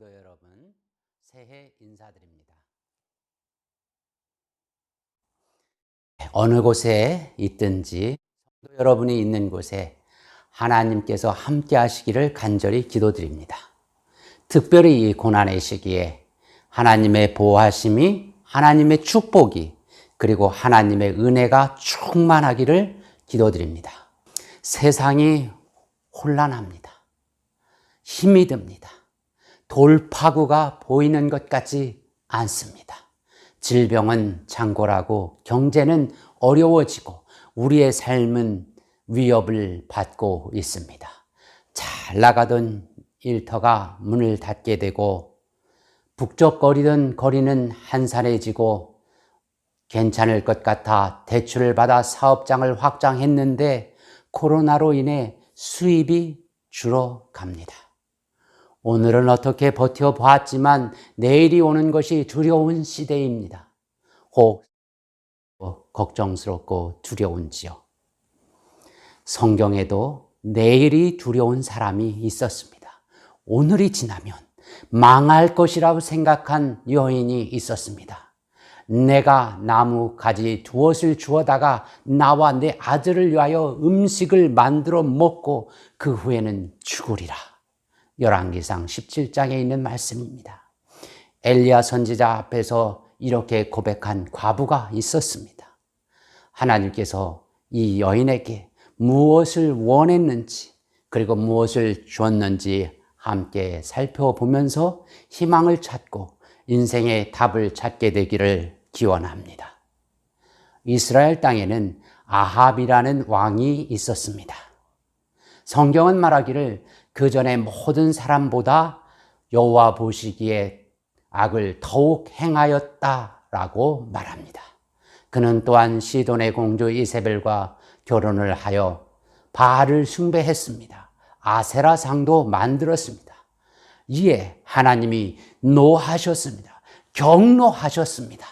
성도 여러분, 새해 인사드립니다. 어느 곳에 있든지 성도 여러분이 있는 곳에 하나님께서 함께 하시기를 간절히 기도드립니다. 특별히 이 고난의 시기에 하나님의 보호하심이 하나님의 축복이 그리고 하나님의 은혜가 충만하기를 기도드립니다. 세상이 혼란합니다. 힘이 듭니다. 돌파구가 보이는 것 같지 않습니다. 질병은 장고라고 경제는 어려워지고 우리의 삶은 위협을 받고 있습니다. 잘 나가던 일터가 문을 닫게 되고 북적거리던 거리는 한산해지고 괜찮을 것 같아 대출을 받아 사업장을 확장했는데 코로나로 인해 수입이 줄어갑니다. 오늘은 어떻게 버텨보았지만 내일이 오는 것이 두려운 시대입니다. 혹 걱정스럽고 두려운지요. 성경에도 내일이 두려운 사람이 있었습니다. 오늘이 지나면 망할 것이라고 생각한 여인이 있었습니다. 내가 나무 가지 두엇을 주어다가 나와 내 아들을 위하여 음식을 만들어 먹고 그 후에는 죽으리라. 열왕기상 17장에 있는 말씀입니다. 엘리야 선지자 앞에서 이렇게 고백한 과부가 있었습니다. 하나님께서 이 여인에게 무엇을 원했는지 그리고 무엇을 주었는지 함께 살펴보면서 희망을 찾고 인생의 답을 찾게 되기를 기원합니다. 이스라엘 땅에는 아합이라는 왕이 있었습니다. 성경은 말하기를 그 전에 모든 사람보다 여호와 보시기에 악을 더욱 행하였다라고 말합니다. 그는 또한 시돈의 공주 이세벨과 결혼을 하여 바알을 숭배했습니다. 아세라 상도 만들었습니다. 이에 하나님이 노하셨습니다. 경노하셨습니다.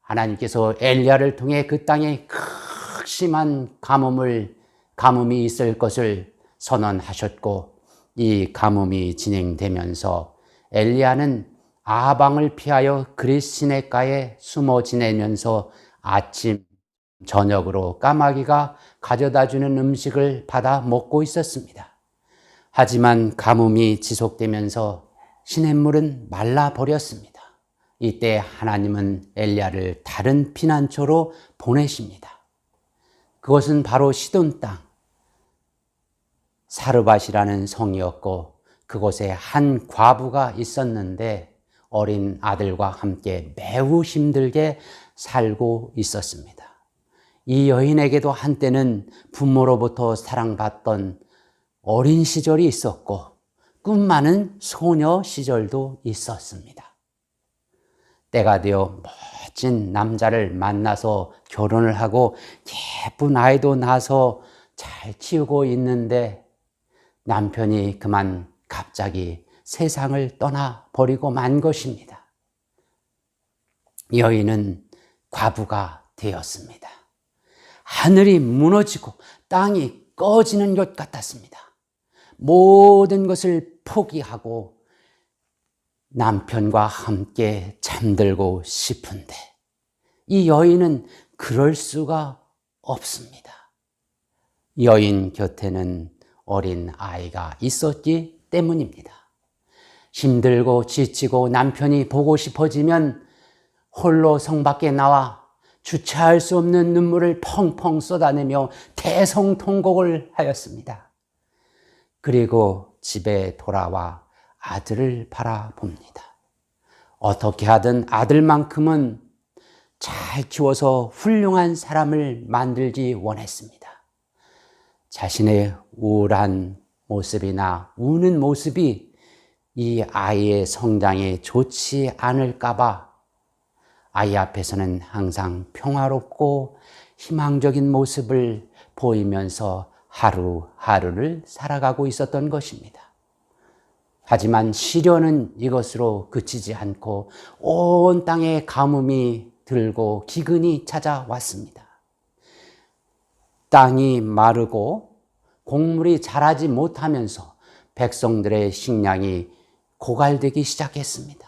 하나님께서 엘리야를 통해 그 땅에 극심한 가뭄을 가뭄이 있을 것을 선언하셨고 이 가뭄이 진행되면서 엘리야는 아방을 피하여 그리스 시내가에 숨어 지내면서 아침 저녁으로 까마귀가 가져다 주는 음식을 받아 먹고 있었습니다. 하지만 가뭄이 지속되면서 시냇물은 말라 버렸습니다. 이때 하나님은 엘리야를 다른 피난처로 보내십니다. 그것은 바로 시돈 땅 사르밧이라는 성이었고 그곳에 한 과부가 있었는데 어린 아들과 함께 매우 힘들게 살고 있었습니다. 이 여인에게도 한때는 부모로부터 사랑받던 어린 시절이 있었고 꿈 많은 소녀 시절도 있었습니다. 때가 되어 멋진 남자를 만나서 결혼을 하고 예쁜 아이도 낳아서 잘 키우고 있는데 남편이 그만 갑자기 세상을 떠나 버리고 만 것입니다. 여인은 과부가 되었습니다. 하늘이 무너지고 땅이 꺼지는 것 같았습니다. 모든 것을 포기하고 남편과 함께 잠들고 싶은데 이 여인은 그럴 수가 없습니다. 여인 곁에는 어린 아이가 있었기 때문입니다. 힘들고 지치고 남편이 보고 싶어지면 홀로 성 밖에 나와 주체할 수 없는 눈물을 펑펑 쏟아내며 대성통곡을 하였습니다. 그리고 집에 돌아와 아들을 바라봅니다. 어떻게 하든 아들만큼은 잘 키워서 훌륭한 사람을 만들기 원했습니다. 자신의 우울한 모습이나 우는 모습이 이 아이의 성장에 좋지 않을까봐 아이 앞에서는 항상 평화롭고 희망적인 모습을 보이면서 하루하루를 살아가고 있었던 것입니다. 하지만 시련은 이것으로 그치지 않고 온 땅에 가뭄이 들고 기근이 찾아왔습니다. 땅이 마르고 곡물이 자라지 못하면서 백성들의 식량이 고갈되기 시작했습니다.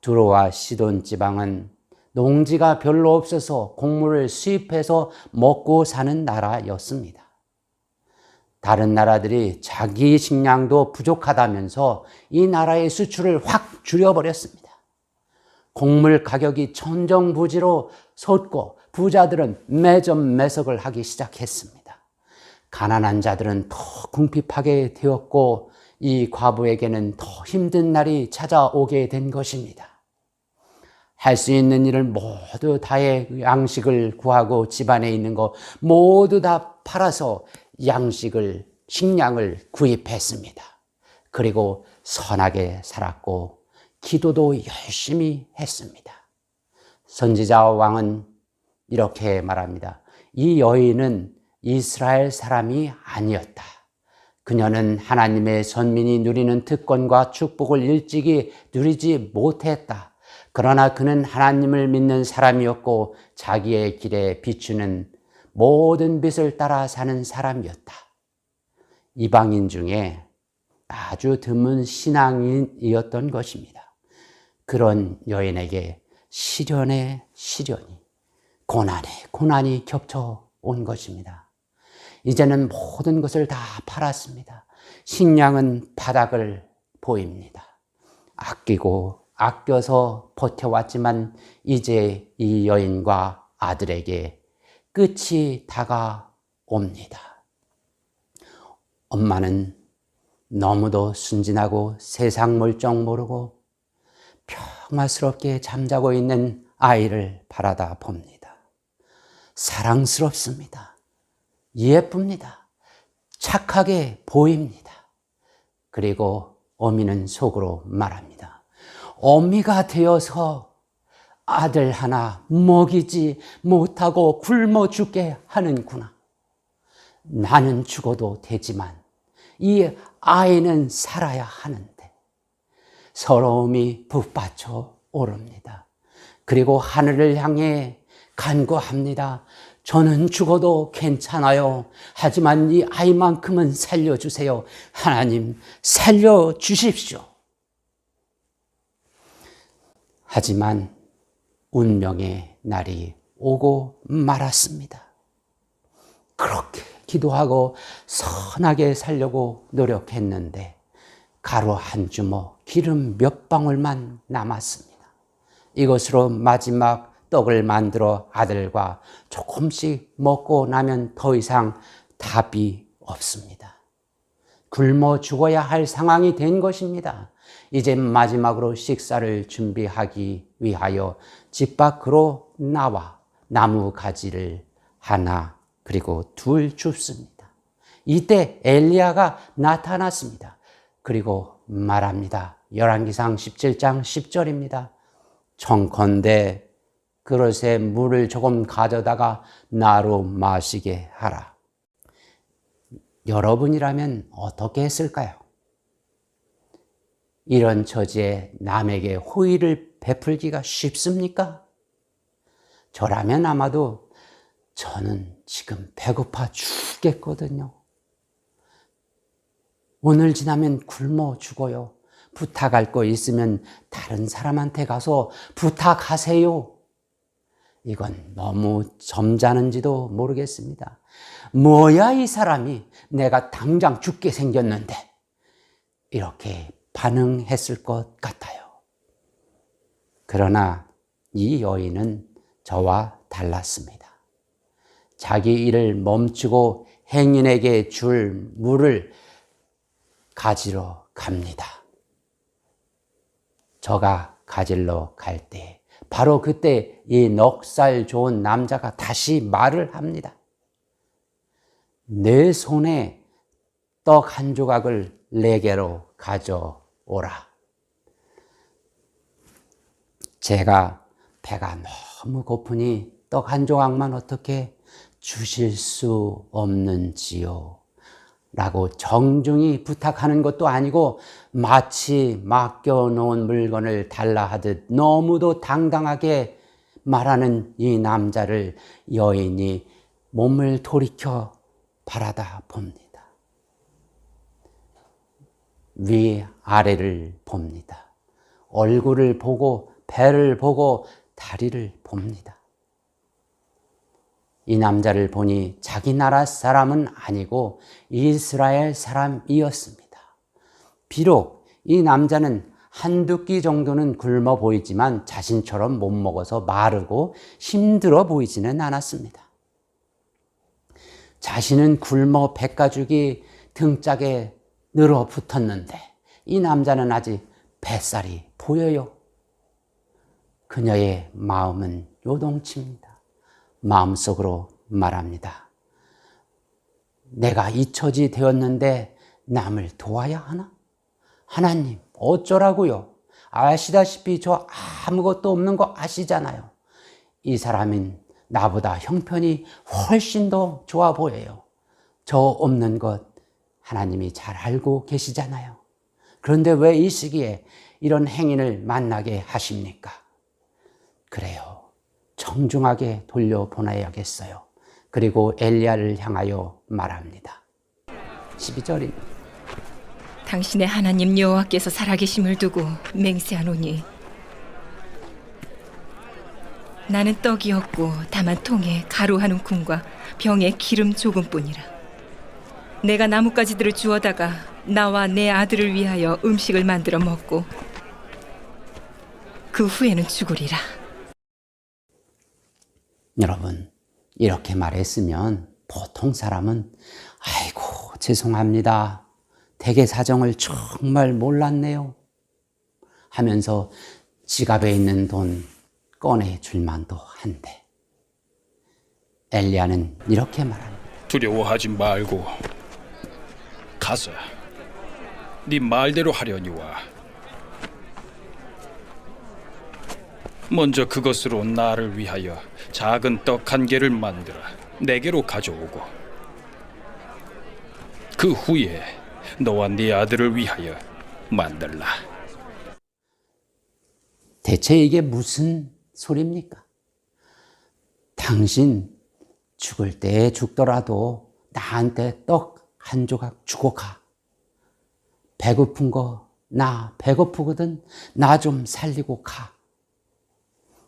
두로와 시돈 지방은 농지가 별로 없어서 곡물을 수입해서 먹고 사는 나라였습니다. 다른 나라들이 자기 식량도 부족하다면서 이 나라의 수출을 확 줄여버렸습니다. 곡물 가격이 천정부지로 솟고 부자들은 매점 매석을 하기 시작했습니다. 가난한 자들은 더 궁핍하게 되었고 이 과부에게는 더 힘든 날이 찾아오게 된 것입니다. 할 수 있는 일을 모두 다해 양식을 구하고 집안에 있는 거 모두 다 팔아서 양식을, 식량을 구입했습니다. 그리고 선하게 살았고 기도도 열심히 했습니다. 선지자 왕은 이렇게 말합니다. 이 여인은 이스라엘 사람이 아니었다. 그녀는 하나님의 선민이 누리는 특권과 축복을 일찍이 누리지 못했다. 그러나 그는 하나님을 믿는 사람이었고 자기의 길에 비추는 모든 빛을 따라 사는 사람이었다. 이방인 중에 아주 드문 신앙인이었던 것입니다. 그런 여인에게 시련의 시련이, 고난의 고난이 겹쳐 온 것입니다. 이제는 모든 것을 다 팔았습니다. 식량은 바닥을 보입니다. 아끼고 아껴서 버텨왔지만 이제 이 여인과 아들에게 끝이 다가옵니다. 엄마는 너무도 순진하고 세상 물정 모르고 평화스럽게 잠자고 있는 아이를 바라다 봅니다. 사랑스럽습니다. 예쁩니다. 착하게 보입니다. 그리고 어미는 속으로 말합니다. 어미가 되어서 아들 하나 먹이지 못하고 굶어 죽게 하는구나. 나는 죽어도 되지만 이 아이는 살아야 하는데 서러움이 북받쳐 오릅니다. 그리고 하늘을 향해 간구합니다. 저는 죽어도 괜찮아요. 하지만 이 아이만큼은 살려주세요. 하나님, 살려주십시오. 하지만 운명의 날이 오고 말았습니다. 그렇게 기도하고 선하게 살려고 노력했는데 가루 한 주먹, 기름 몇 방울만 남았습니다. 이것으로 마지막 떡을 만들어 아들과 조금씩 먹고 나면 더 이상 답이 없습니다. 굶어 죽어야 할 상황이 된 것입니다. 이제 마지막으로 식사를 준비하기 위하여 집 밖으로 나와 나무 가지를 하나 그리고 둘 줍습니다. 이때 엘리야가 나타났습니다. 그리고 말합니다. 열왕기상 17장 10절입니다. 청컨대 그릇에 물을 조금 가져다가 나로 마시게 하라. 여러분이라면 어떻게 했을까요? 이런 처지에 남에게 호의를 베풀기가 쉽습니까? 저라면 아마도 저는 지금 배고파 죽겠거든요. 오늘 지나면 굶어 죽어요. 부탁할 거 있으면 다른 사람한테 가서 부탁하세요. 이건 너무 점잖은지도 모르겠습니다. 뭐야, 이 사람이 내가 당장 죽게 생겼는데. 이렇게 반응했을 것 같아요. 그러나 이 여인은 저와 달랐습니다. 자기 일을 멈추고 행인에게 줄 물을 가지러 갑니다. 저가 가질러 갈 때, 바로 그때 이 넉살 좋은 남자가 다시 말을 합니다. 내 손에 떡 한 조각을 내게로 가져오라. 제가 배가 너무 고프니 떡 한 조각만 어떻게 주실 수 없는지요? 라고 정중히 부탁하는 것도 아니고 마치 맡겨놓은 물건을 달라 하듯 너무도 당당하게 말하는 이 남자를 여인이 몸을 돌이켜 바라다 봅니다. 위 아래를 봅니다. 얼굴을 보고 배를 보고 다리를 봅니다. 이 남자를 보니 자기 나라 사람은 아니고 이스라엘 사람이었습니다. 비록 이 남자는 한두 끼 정도는 굶어 보이지만 자신처럼 못 먹어서 마르고 힘들어 보이지는 않았습니다. 자신은 굶어 백가죽이 등짝에 늘어 붙었는데 이 남자는 아직 뱃살이 보여요. 그녀의 마음은 요동칩니다. 마음속으로 말합니다. 내가 이 처지 되었는데 남을 도와야 하나? 하나님, 어쩌라고요? 아시다시피 저 아무것도 없는 거 아시잖아요. 이 사람은 나보다 형편이 훨씬 더 좋아 보여요. 저 없는 것 하나님이 잘 알고 계시잖아요. 그런데 왜 이 시기에 이런 행인을 만나게 하십니까? 그래요. 정중하게 돌려보내야겠어요. 그리고 엘리야를 향하여 말합니다. 12절입니다. 당신의 하나님 여호와께서 살아계심을 두고 맹세하노니 나는 떡이 없고 다만 통에 가루 한 움큼과 병에 기름 조금뿐이라 내가 나뭇가지들을 주워다가 나와 내 아들을 위하여 음식을 만들어 먹고 그 후에는 죽으리라 여러분, 이렇게 말했으면 보통 사람은 아이고, 죄송합니다. 대개 사정을 정말 몰랐네요. 하면서 지갑에 있는 돈 꺼내 줄 만도 한데. 엘리야는 이렇게 말합니다. 두려워하지 말고 가서 네 말대로 하려니와 먼저 그것으로 나를 위하여 작은 떡 한 개를 만들어 내게로 가져오고 그 후에 너와 네 아들을 위하여 만들라 대체 이게 무슨 소리입니까? 당신 죽을 때 죽더라도 나한테 떡 한 조각 주고 가. 배고픈 거, 나 배고프거든. 나 좀 살리고 가.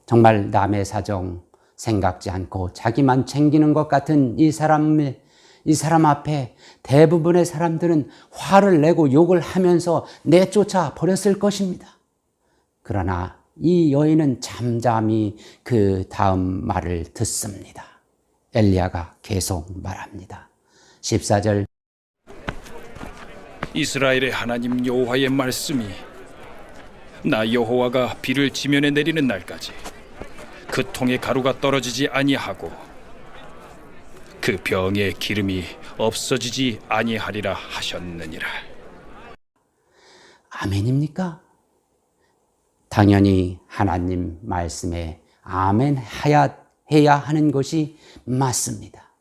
정말 남의 사정 생각지 않고 자기만 챙기는 것 같은 이 사람의 이 사람 앞에 대부분의 사람들은 화를 내고 욕을 하면서 내쫓아 버렸을 것입니다. 그러나 이 여인은 잠잠히 그 다음 말을 듣습니다. 엘리야가 계속 말합니다. 14절 이스라엘의 하나님 여호와의 말씀이 나 여호와가 비를 지면에 내리는 날까지 그 통에 가루가 떨어지지 아니하고 그 병의 기름이 없어지지 아니하리라 하셨느니라. 아멘입니까? 당연히 하나님 말씀에 아멘 해야, 해야 하는 것이 맞습니다.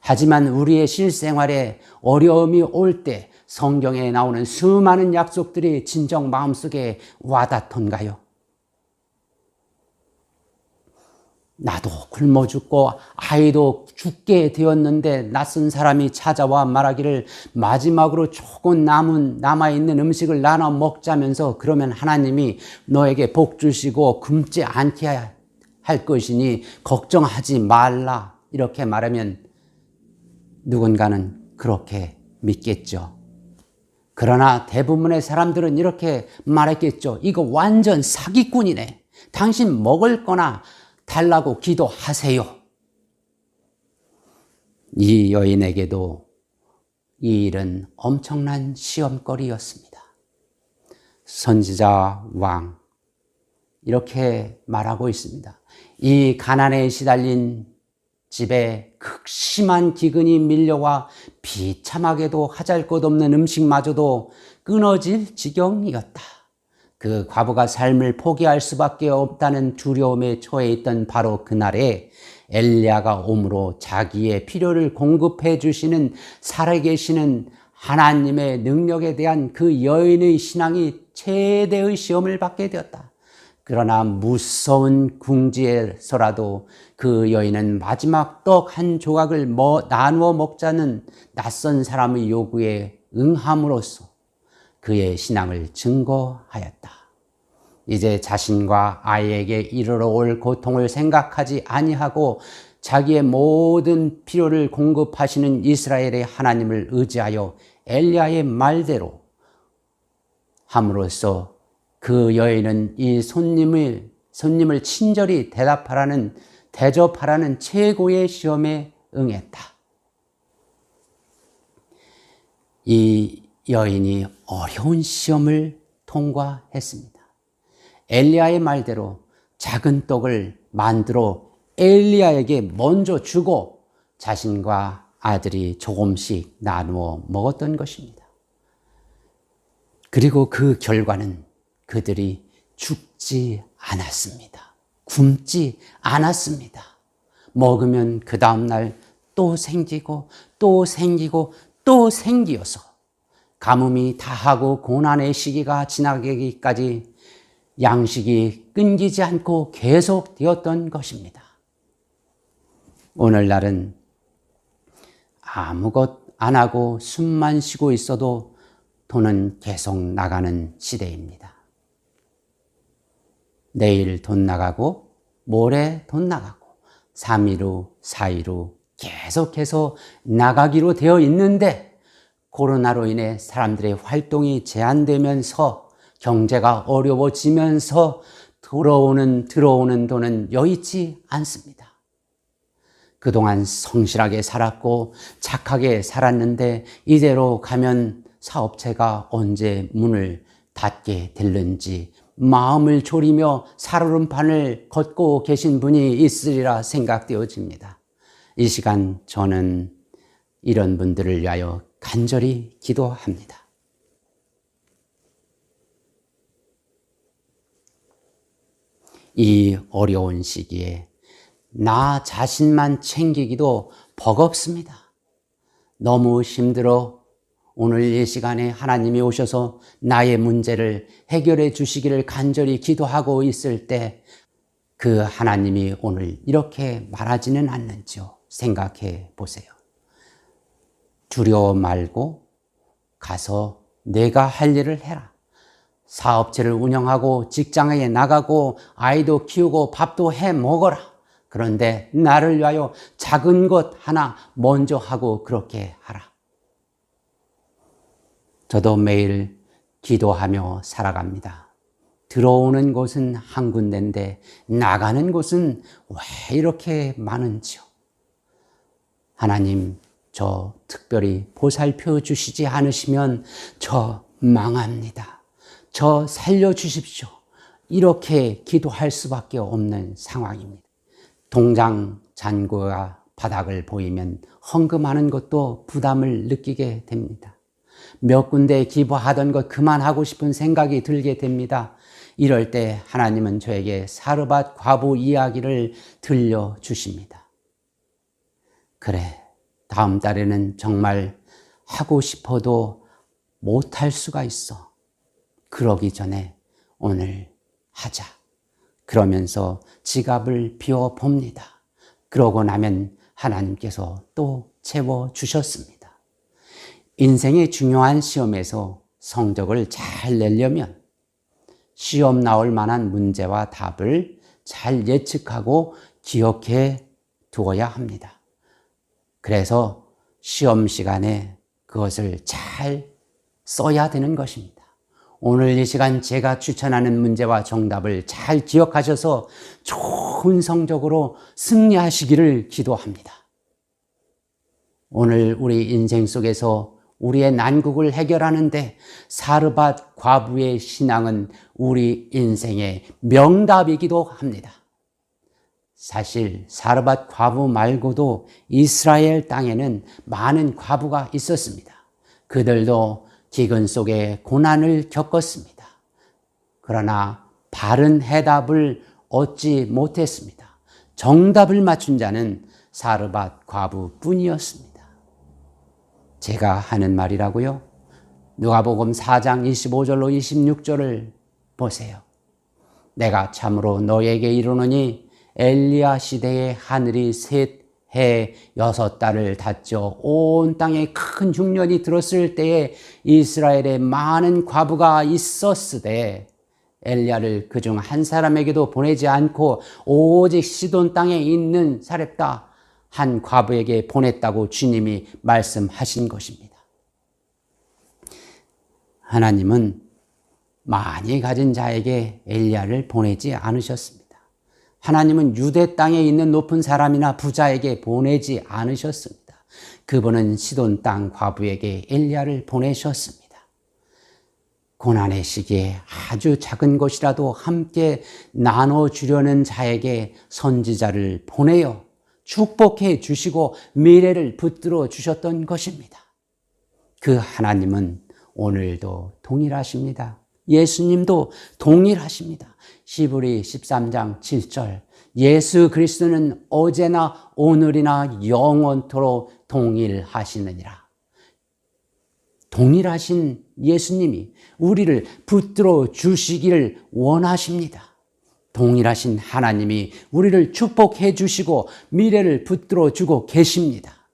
하지만 우리의 실생활에 어려움이 올 때 성경에 나오는 수많은 약속들이 진정 마음속에 와닿던가요? 나도 굶어 죽고 아이도 죽게 되었는데 낯선 사람이 찾아와 말하기를 마지막으로 조금 남은 남아 있는 음식을 나눠 먹자면서 그러면 하나님이 너에게 복 주시고 굶지 않게 할 것이니 걱정하지 말라. 이렇게 말하면 누군가는 그렇게 믿겠죠. 그러나 대부분의 사람들은 이렇게 말했겠죠. 이거 완전 사기꾼이네. 당신 먹을 거나 달라고 기도하세요. 이 여인에게도 이 일은 엄청난 시험거리였습니다. 선지자 왕, 이렇게 말하고 있습니다. 이 가난에 시달린 집에 극심한 기근이 밀려와 비참하게도 하잘 것 없는 음식마저도 끊어질 지경이었다. 그 과부가 삶을 포기할 수밖에 없다는 두려움에 처해 있던 바로 그날에 엘리야가 옴으로 자기의 필요를 공급해 주시는 살아계시는 하나님의 능력에 대한 그 여인의 신앙이 최대의 시험을 받게 되었다. 그러나 무서운 궁지에서라도 그 여인은 마지막 떡 한 조각을 뭐 나누어 먹자는 낯선 사람의 요구에 응함으로써 그의 신앙을 증거하였다. 이제 자신과 아이에게 이르러 올 고통을 생각하지 아니하고 자기의 모든 필요를 공급하시는 이스라엘의 하나님을 의지하여 엘리야의 말대로 함으로써 그 여인은 이 손님을 손님을 친절히 대답하라는 대접하라는 최고의 시험에 응했다. 이 여인이 어려운 시험을 통과했습니다. 엘리야의 말대로 작은 떡을 만들어 엘리야에게 먼저 주고 자신과 아들이 조금씩 나누어 먹었던 것입니다. 그리고 그 결과는 그들이 죽지 않았습니다. 굶지 않았습니다. 먹으면 그 다음날 또 생기고 또 생기고 또 생기어서 가뭄이 다하고 고난의 시기가 지나기까지 양식이 끊기지 않고 계속 되었던 것입니다. 오늘날은 아무것 안 하고 숨만 쉬고 있어도 돈은 계속 나가는 시대입니다. 내일 돈 나가고 모레 돈 나가고 3일 후, 4일 후 계속해서 나가기로 되어 있는데 코로나로 인해 사람들의 활동이 제한되면서 경제가 어려워지면서 들어오는 들어오는 돈은 여의치 않습니다. 그동안 성실하게 살았고 착하게 살았는데 이대로 가면 사업체가 언제 문을 닫게 될는지 마음을 졸이며 살얼음판을 걷고 계신 분이 있으리라 생각되어집니다. 이 시간 저는 이런 분들을 위하여 간절히 기도합니다. 이 어려운 시기에 나 자신만 챙기기도 버겁습니다. 너무 힘들어 오늘 이 시간에 하나님이 오셔서 나의 문제를 해결해 주시기를 간절히 기도하고 있을 때 그 하나님이 오늘 이렇게 말하지는 않는지요. 생각해 보세요. 두려워 말고 가서 내가 할 일을 해라. 사업체를 운영하고 직장에 나가고 아이도 키우고 밥도 해 먹어라. 그런데 나를 위하여 작은 것 하나 먼저 하고 그렇게 하라. 저도 매일 기도하며 살아갑니다. 들어오는 곳은 한 군데인데 나가는 곳은 왜 이렇게 많은지요? 하나님, 저 특별히 보살펴 주시지 않으시면 저 망합니다. 저 살려주십시오. 이렇게 기도할 수밖에 없는 상황입니다. 동장 잔고가 바닥을 보이면 헌금하는 것도 부담을 느끼게 됩니다. 몇 군데 기부하던 것 그만하고 싶은 생각이 들게 됩니다. 이럴 때 하나님은 저에게 사르밧 과부 이야기를 들려주십니다. 그래, 다음 달에는 정말 하고 싶어도 못할 수가 있어. 그러기 전에 오늘 하자. 그러면서 지갑을 비워 봅니다. 그러고 나면 하나님께서 또 채워 주셨습니다. 인생의 중요한 시험에서 성적을 잘 내려면 시험 나올 만한 문제와 답을 잘 예측하고 기억해 두어야 합니다. 그래서 시험 시간에 그것을 잘 써야 되는 것입니다. 오늘 이 시간 제가 추천하는 문제와 정답을 잘 기억하셔서 좋은 성적으로 승리하시기를 기도합니다. 오늘 우리 인생 속에서 우리의 난국을 해결하는데 사르밧 과부의 신앙은 우리 인생의 명답이기도 합니다. 사실 사르밧 과부 말고도 이스라엘 땅에는 많은 과부가 있었습니다. 그들도 기근 속에 고난을 겪었습니다. 그러나 바른 해답을 얻지 못했습니다. 정답을 맞춘 자는 사르밧 과부뿐이었습니다. 제가 하는 말이라고요? 누가복음 4장 25절로 26절을 보세요. 내가 참으로 너에게 이르노니 엘리야 시대에 하늘이 셋 해 여섯 달을 닫죠. 온 땅에 큰 흉년이 들었을 때에 이스라엘에 많은 과부가 있었으되 엘리야를 그 중 한 사람에게도 보내지 않고 오직 시돈 땅에 있는 사렙다 한 과부에게 보냈다고 주님이 말씀하신 것입니다. 하나님은 많이 가진 자에게 엘리야를 보내지 않으셨습니다. 하나님은 유대 땅에 있는 높은 사람이나 부자에게 보내지 않으셨습니다. 그분은 시돈 땅 과부에게 엘리야를 보내셨습니다. 고난의 시기에 아주 작은 것이라도 함께 나눠 주려는 자에게 선지자를 보내어 축복해 주시고 미래를 붙들어 주셨던 것입니다. 그 하나님은 오늘도 동일하십니다. 예수님도 동일하십니다. 시브리 13장 7절 예수 그리스도는 어제나 오늘이나 영원토록 동일하시느니라. 동일하신 예수님이 우리를 붙들어 주시기를 원하십니다. 동일하신 하나님이 우리를 축복해 주시고 미래를 붙들어 주고 계십니다.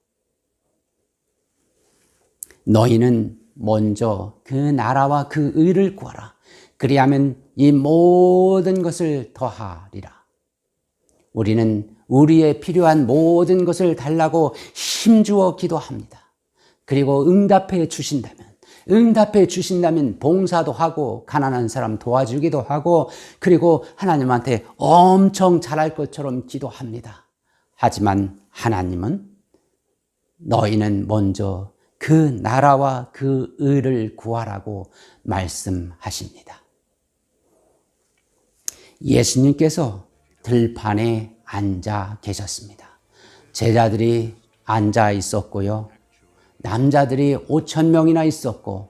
너희는 먼저 그 나라와 그 의를 구하라. 그리하면 이 모든 것을 더하리라. 우리는 우리의 필요한 모든 것을 달라고 힘주어 기도합니다. 그리고 응답해 주신다면, 응답해 주신다면 봉사도 하고, 가난한 사람 도와주기도 하고, 그리고 하나님한테 엄청 잘할 것처럼 기도합니다. 하지만 하나님은 너희는 먼저 그 나라와 그 의를 구하라고 말씀하십니다. 예수님께서 들판에 앉아 계셨습니다. 제자들이 앉아 있었고요. 남자들이 5천 명이나 있었고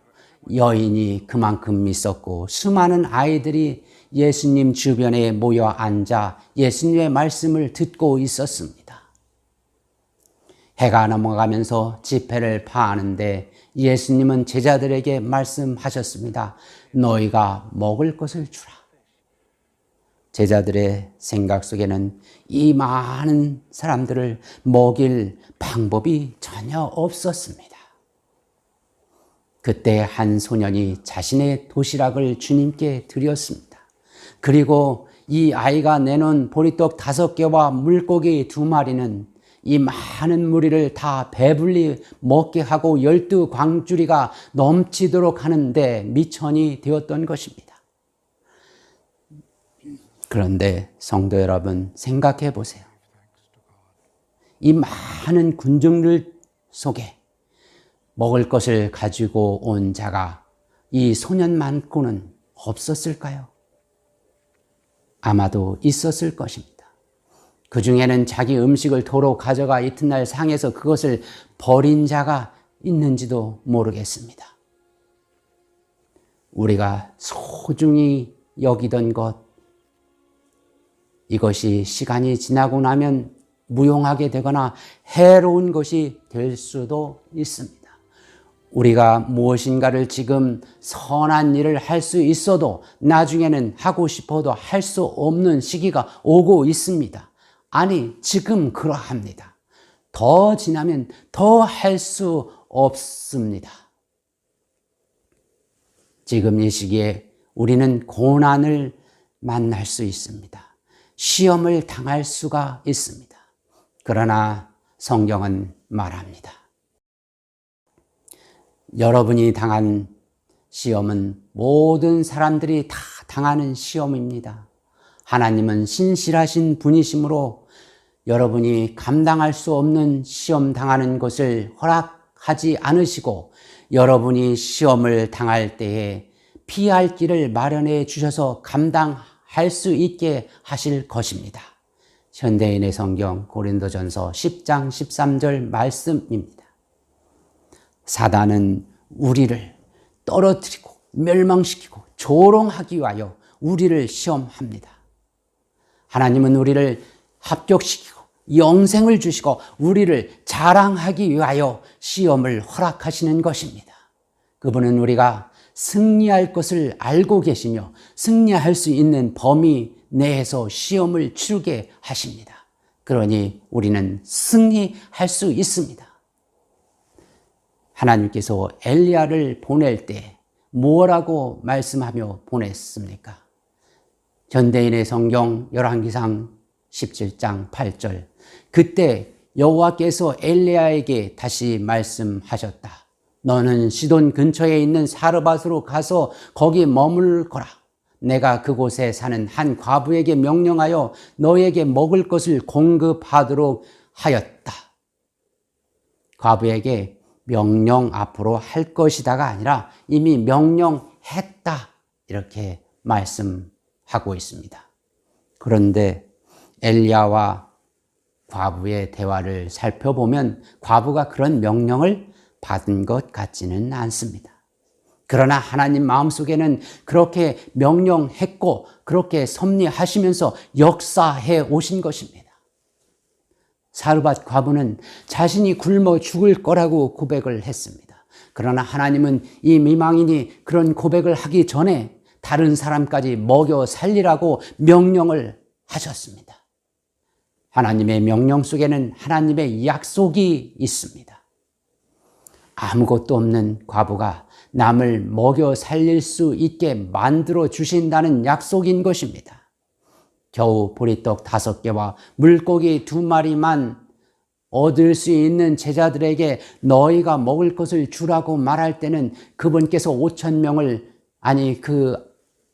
여인이 그만큼 있었고 수많은 아이들이 예수님 주변에 모여 앉아 예수님의 말씀을 듣고 있었습니다. 해가 넘어가면서 집회를 파하는데 예수님은 제자들에게 말씀하셨습니다. 너희가 먹을 것을 주라. 제자들의 생각 속에는 이 많은 사람들을 먹일 방법이 전혀 없었습니다. 그때 한 소년이 자신의 도시락을 주님께 드렸습니다. 그리고 이 아이가 내놓은 보리떡 다섯 개와 물고기 두 마리는 이 많은 무리를 다 배불리 먹게 하고 열두 광주리가 넘치도록 하는데 미천이 되었던 것입니다. 그런데 성도 여러분 생각해 보세요. 이 많은 군중들 속에 먹을 것을 가지고 온 자가 이 소년만고는 없었을까요? 아마도 있었을 것입니다. 그 중에는 자기 음식을 도로 가져가 이튿날 상해서 그것을 버린 자가 있는지도 모르겠습니다. 우리가 소중히 여기던 것, 이것이 시간이 지나고 나면 무용하게 되거나 해로운 것이 될 수도 있습니다. 우리가 무엇인가를 지금 선한 일을 할 수 있어도 나중에는 하고 싶어도 할 수 없는 시기가 오고 있습니다. 아니, 지금 그러합니다. 더 지나면 더 할 수 없습니다. 지금 이 시기에 우리는 고난을 만날 수 있습니다. 시험을 당할 수가 있습니다. 그러나 성경은 말합니다. 여러분이 당한 시험은 모든 사람들이 다 당하는 시험입니다. 하나님은 신실하신 분이시므로 여러분이 감당할 수 없는 시험 당하는 것을 허락하지 않으시고 여러분이 시험을 당할 때에 피할 길을 마련해 주셔서 감당 할 수 있게 하실 것입니다. 현대인의 성경 고린도전서 10장 13절 말씀입니다. 사단은 우리를 떨어뜨리고 멸망시키고 조롱하기 위하여 우리를 시험합니다. 하나님은 우리를 합격시키고 영생을 주시고 우리를 자랑하기 위하여 시험을 허락하시는 것입니다. 그분은 우리가 승리할 것을 알고 계시며 승리할 수 있는 범위 내에서 시험을 치르게 하십니다. 그러니 우리는 승리할 수 있습니다. 하나님께서 엘리야를 보낼 때 뭐라고 말씀하며 보냈습니까? 현대인의 성경 열왕기상 17장 8절 그때 여호와께서 엘리야에게 다시 말씀하셨다. 너는 시돈 근처에 있는 사르밧으로 가서 거기 머물 거라. 내가 그곳에 사는 한 과부에게 명령하여 너에게 먹을 것을 공급하도록 하였다. 과부에게 명령 앞으로 할 것이다가 아니라 이미 명령했다. 이렇게 말씀하고 있습니다. 그런데 엘리야와 과부의 대화를 살펴보면 과부가 그런 명령을 받은 것 같지는 않습니다. 그러나 하나님 마음속에는 그렇게 명령했고 그렇게 섭리하시면서 역사해 오신 것입니다. 사르밧 과부는 자신이 굶어 죽을 거라고 고백을 했습니다. 그러나 하나님은 이 미망인이 그런 고백을 하기 전에 다른 사람까지 먹여 살리라고 명령을 하셨습니다. 하나님의 명령 속에는 하나님의 약속이 있습니다. 아무것도 없는 과부가 남을 먹여 살릴 수 있게 만들어 주신다는 약속인 것입니다. 겨우 보리떡 다섯 개와 물고기 두 마리만 얻을 수 있는 제자들에게 너희가 먹을 것을 주라고 말할 때는 그분께서 오천 명을 아니 그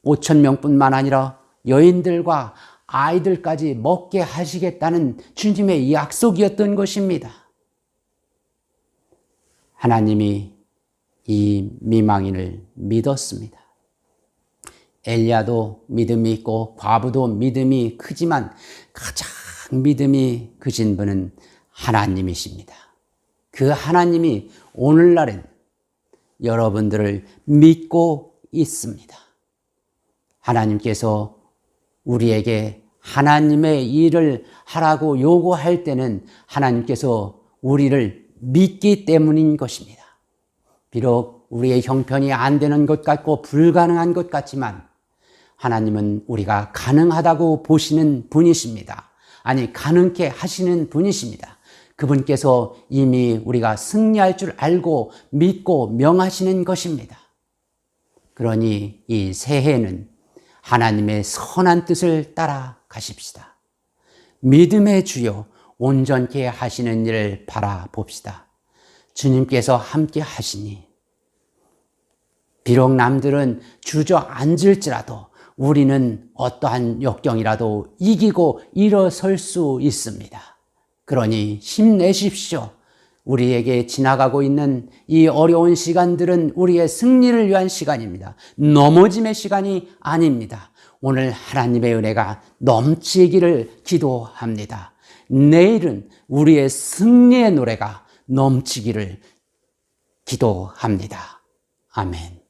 오천 명뿐만 아니라 여인들과 아이들까지 먹게 하시겠다는 주님의 약속이었던 것입니다. 하나님이 이 미망인을 믿었습니다. 엘리야도 믿음이 있고 과부도 믿음이 크지만 가장 믿음이 크신 분은 하나님이십니다. 그 하나님이 오늘날엔 여러분들을 믿고 있습니다. 하나님께서 우리에게 하나님의 일을 하라고 요구할 때는 하나님께서 우리를 믿기 때문인 것입니다. 비록 우리의 형편이 안 되는 것 같고 불가능한 것 같지만 하나님은 우리가 가능하다고 보시는 분이십니다. 아니, 가능케 하시는 분이십니다. 그분께서 이미 우리가 승리할 줄 알고 믿고 명하시는 것입니다. 그러니 이 새해는 하나님의 선한 뜻을 따라 가십시다. 믿음의 주요 온전케 하시는 일을 바라봅시다. 주님께서 함께 하시니 비록 남들은 주저앉을지라도 우리는 어떠한 역경이라도 이기고 일어설 수 있습니다. 그러니 힘내십시오. 우리에게 지나가고 있는 이 어려운 시간들은 우리의 승리를 위한 시간입니다. 넘어짐의 시간이 아닙니다. 오늘 하나님의 은혜가 넘치기를 기도합니다. 내일은 우리의 승리의 노래가 넘치기를 기도합니다. 아멘.